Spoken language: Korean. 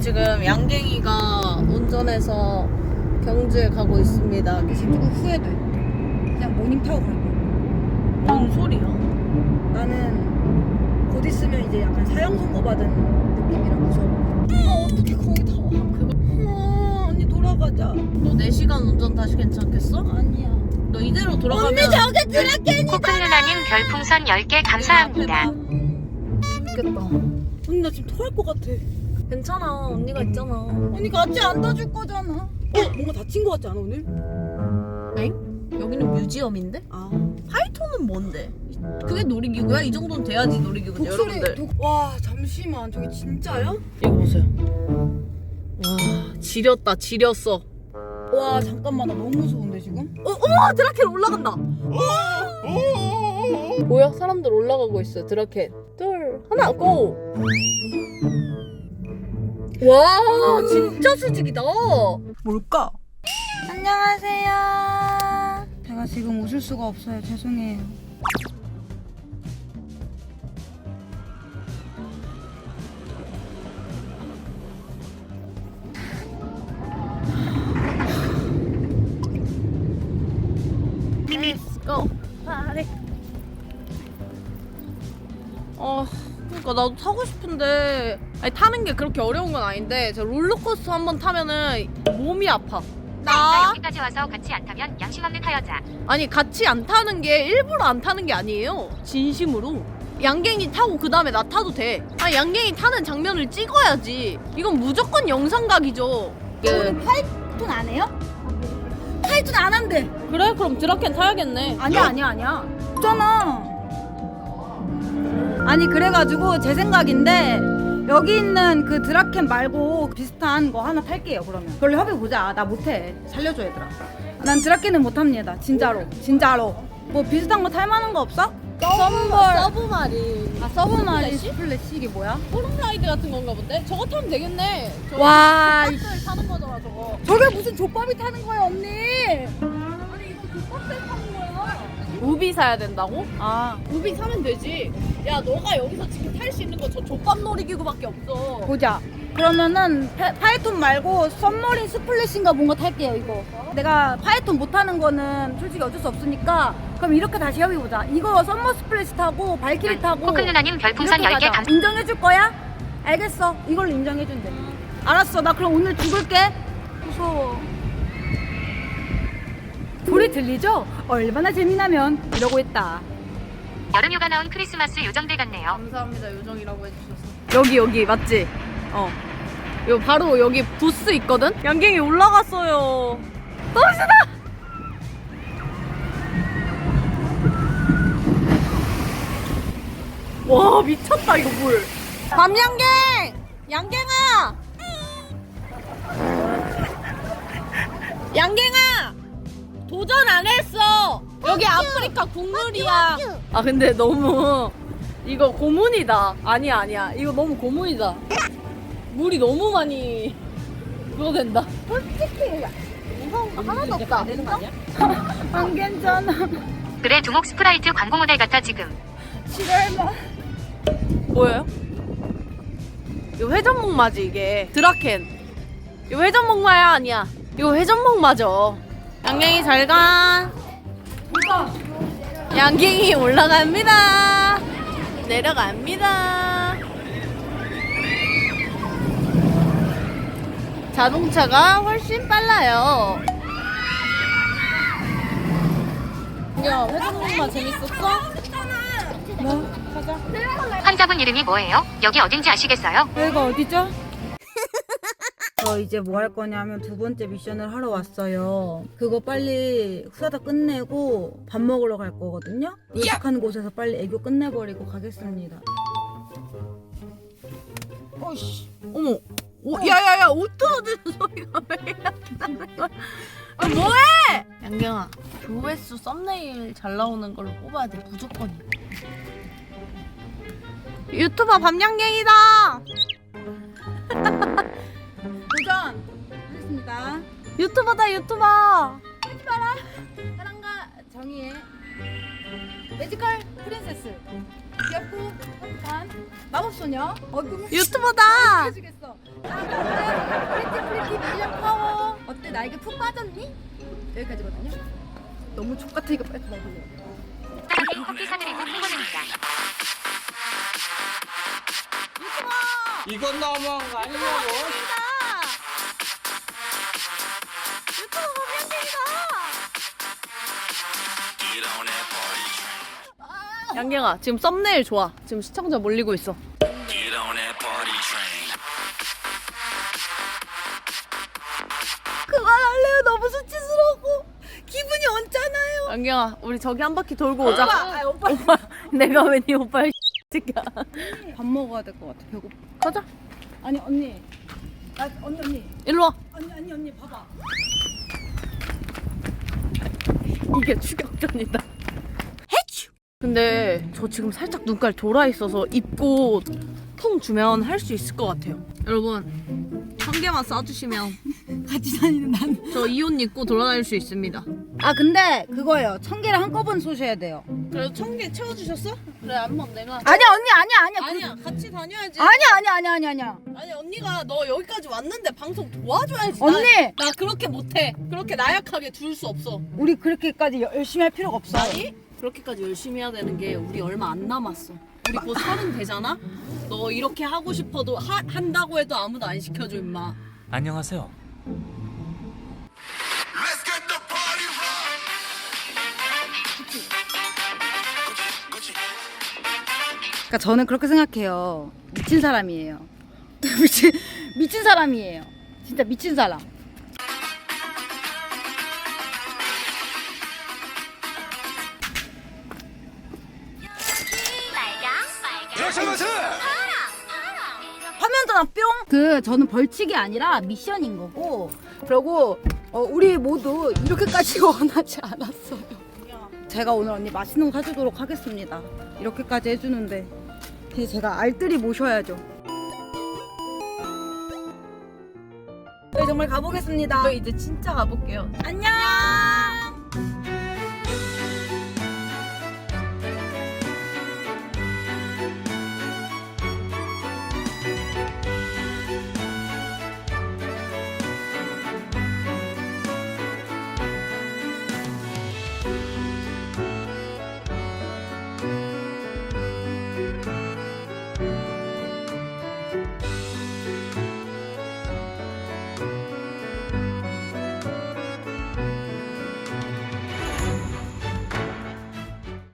지금 양갱이가 운전해서 경주에 가고 있습니다. 지금 조금 후회돼. 그냥 모닝 타고 갈 거야. 뭔 소리야? 나는 곧 있으면 이제 약간 사형 선고 받은 느낌이라 무서워. 아 어떻게 거기 다 와? 그거. 아, 언니 돌아가자. 너 4시간 운전 다시 괜찮겠어? 아니야. 너 이대로 돌아가면 언니 저게 드라켄이잖아. 코클루나님 별풍선 10개 감사합니다. 죽겠다. 언니 나 지금 토할 것 같아. 괜찮아. 언니가 있잖아. 언니 같이 앉아줄 거잖아. 어 뭔가 다친 것 같지 않아 오늘? 엥? 여기는 뮤지엄인데? 아 파이톤은 뭔데? 그게 놀이기구야? 이 정도는 돼야지 놀이기구지 독수리. 여러분들. 독... 와 잠시만 저게 진짜야? 이거 보세요. 와 지렸다 지렸어. 와 잠깐만 나 너무 무서운데 지금? 어, 어머 드라켄 올라간다. 뭐야 사람들 올라가고 있어 드라켄. 둘 하나 고. 와 진짜 수직이다. 뭘까? 안녕하세요. 제가 지금 웃을 수가 없어요. 죄송해요. Let's go 파리. 어 그러니까 나도 타고 싶은데 아니 타는 게 그렇게 어려운 건 아닌데 저 롤러코스터 한 번 타면은 몸이 아파. 나나 여기까지 와서 같이 안 타면 양심 없는 타여자. 아니 같이 안 타는 게 일부러 안 타는 게 아니에요. 진심으로. 양갱이 타고 그 다음에 나 타도 돼. 아 양갱이 타는 장면을 찍어야지. 이건 무조건 영상각이죠. 그, 파이톤 안 해요? 파이톤 안 한대. 그래 그럼 드라켄 타야겠네. 아니야 아니야 아니야. 없잖아. 아니 그래가지고 제 생각인데 여기 있는 그 드라켄 말고 비슷한 거 하나 탈게요 그러면. 그걸로 협의 보자. 나 못해. 살려줘 얘들아. 난 드라켄은 못합니다. 진짜로. 진짜로. 뭐 비슷한 거 탈만한 거 없어? 썸벌. 서브마린. 아 서브마린 스플래시? 스플래시 이게 뭐야? 호롱라이드 같은 건가 본데? 저거 타면 되겠네. 저거 와, 족밥들 타는 거잖아 저거. 저게 무슨 족밥이 타는 거야 언니? 아니 이거 족밥들 타는. 우비 사야 된다고? 아 우비 사면 되지. 야 너가 여기서 지금 탈 수 있는 거 저 족밥 놀이기구밖에 없어. 보자. 그러면은 파, 파이톤 말고 썸머린 스플래시인가 뭔가 탈게요 이거. 내가 파이톤 못 타는 거는 솔직히 어쩔 수 없으니까 그럼 이렇게 다시 협의 보자. 이거 썸머 스플래시 타고 발키리 타고 코클루나님 별풍선 이렇게 10개 가자. 감. 인정해 줄 거야? 알겠어. 이걸로 인정해 준대. 알았어. 나 그럼 오늘 죽을게. 무서워. 소리 들리죠? 얼마나 재미나면 이러고 있다. 여름휴가 나온 크리스마스 요정들 같네요. 감사합니다 요정이라고 해주셔서. 여기 여기 맞지? 어. 요 바로 여기 부스 있거든? 양갱이 올라갔어요. 떨어지다! 와 미쳤다 이거 물. 밤양갱! 양갱아! 양갱아! 도전 안 했어! 여기 아프리카 국물이야. 아 근데 너무 이거 고문이다. 아니야 아니야. 이거 너무 고문이다. 물이 너무 많이 그거 된다. 솔직히 무서운 거 하나도 없다. 되는 거 아니야? 안 괜찮아. 그래 두목 스프라이트 광고 모델 같아 지금. 지랄마. 뭐예요? 이거 회전목마지 이게 드라켄. 이거 회전목 마야 아니야? 이거 회전목마죠. 양갱이 잘 가. 양갱이 올라갑니다. 내려갑니다. 자동차가 훨씬 빨라요. 야, 회전목마 재밌었어? 뭐? 환자분 이름이 뭐예요? 여기 어딘지 아시겠어요? 여기가 어디죠? 저 이제 뭐 할 거냐면 두 번째 미션을 하러 왔어요. 그거 빨리 후다닥 끝내고 밥 먹으러 갈 거거든요. 도착한 곳에서 빨리 애교 끝내버리고 가겠습니다. 어이씨, 어머, 오, 야야야, 옷 떨어지는 소리가 왜 이렇게 나는 거야? 아, 뭐해? 양경아, 조회수 썸네일 잘 나오는 걸로 뽑아야 돼, 무조건. 유튜버 밤양갱이다. 하겠습니다. 유튜버다, 유튜버. 사랑과 정의의 매지컬 프린세스 귀엽고 약간 마법소녀 어금 유튜버다. 해주겠어 프리티 프리티 밀려 파워 어때 나에게 푹 빠졌니? 여기까지거든요 너무 족같아 이거 빨리 먹을래 커피 사드리고. 이건 너무한 거 아니냐고? 양갱아 지금 썸네일 좋아. 지금 시청자 몰리고 있어. 그만 할래요 너무 수치스러워 기분이 언짢아요 양갱아 우리 저기 한 바퀴 돌고 오자. 오빠 아, 오빠 오빠 내가 왜네 오빠를 새끼야. 밥 먹어야 될 것 같아 배고파 가자. 아니 언니 나 언니 언니 일로 와. 언니 언니 언니 봐봐 이게 추격전이다. 근데 저 지금 살짝 눈깔 돌아 있어서 입고 통 주면 할 수 있을 것 같아요. 여러분 한 개만 쏴주시면 같이 다니는 나는 저이 옷 입고 돌아다닐 수 있습니다. 아 근데 그거예요 천 개를 한꺼번에 쏘셔야 돼요 그래도 천개 채워주셨어? 그래 한번 내가 아니야 언니 아니야 아니야 아니야 같이 다녀야지. 아니야 아니야 아니야 아니야 아니야 아니 언니가 너 여기까지 왔는데 방송 도와줘야지. 언니! 나, 나 그렇게 못해. 그렇게 나약하게 둘 수 없어. 우리 그렇게까지 열- 열심히 할 필요가 없어 아니 그렇게까지 열심히 해야 되는 게 우리 얼마 안 남았어. 우리 곧 서른 되잖아. 너 이렇게 하고 싶어도 하, 한다고 해도 아무도 안 시켜줘 임마. 안녕하세요. Let's get the party rock. 그러니까 저는 그렇게 생각해요 미친 사람이에요 미친 미친 사람이에요 진짜 미친 사람 화면 전화 뿅! 그 저는 벌칙이 아니라 미션인 거고 그리고 어, 우리 모두 이렇게까지 원하지 않았어요. 제가 오늘 언니 맛있는 거 사주도록 하겠습니다. 이렇게까지 해주는데 근데 제가 알뜰히 모셔야죠. 저희 정말 가보겠습니다. 저 이제 진짜 가볼게요. 안녕